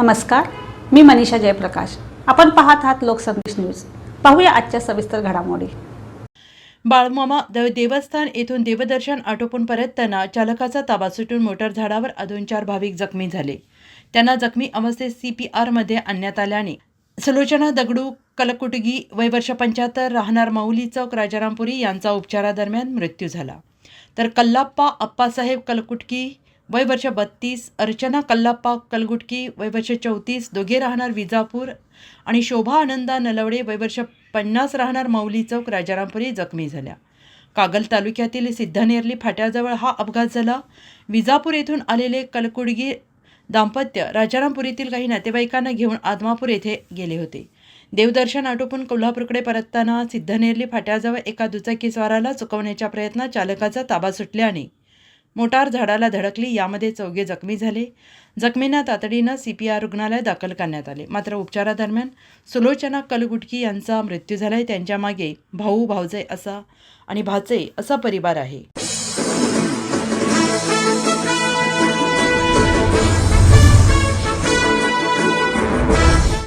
नमस्कार मी मनीषा जयप्रकाश. आपण पाहत आहात लोकसंदेश न्यूज. पाहूया आजच्या सविस्तर घडामोडी. बाळमामा देव देवस्थान येथून देवदर्शन आटोपून परतताना चालकाचा ताबा सुटून मोटर झाडावर अजून चार भाविक जखमी झाले. त्यांना जखमी अवस्थेत सी पी आरमध्ये आणण्यात आल्याने सुलोचना दगडू कलकुटगी वयवर्ष पंच्याहत्तर राहणार माऊली चौक राजारामपुरी यांचा उपचारादरम्यान मृत्यू झाला. तर कल्लाप्पा अप्पासाहेब कलकुटकी वय वर्ष बत्तीस अर्चना कल्लाप्पा कलगुटकी वय वर्ष चौतीस दोघे राहणार विजापूर आणि शोभा आनंदा नलवडे वय वर्ष पन्नास राहणार माऊली चौक राजारामपुरी जखमी झाल्या. कागल तालुक्यातील सिद्धनेरली फाट्याजवळ हा अपघात झाला. विजापूर येथून आलेले कलकुडगी दाम्पत्य राजारामपुरीतील काही नातेवाईकांना घेऊन आदमापूर येथे गेले होते. देवदर्शन आटोपून कोल्हापूरकडे परतताना सिद्धनेरली फाट्याजवळ एका दुचाकीस्वाराला चुकवण्याच्या प्रयत्नात चालकाचा ताबा सुटल्याने मोटार झाडाला धडकली यामध्ये चौघे जखमी झाले. जखमींना तातडीनं सी पी आर रुग्णालयात दाखल करण्यात आले. मात्र उपचारादरम्यान सुलोचना कलगुटकी यांचा मृत्यू झाला आहे त्यांच्या मागे भाऊ भाऊजे असा आणि भाचे असा परिवार आहे.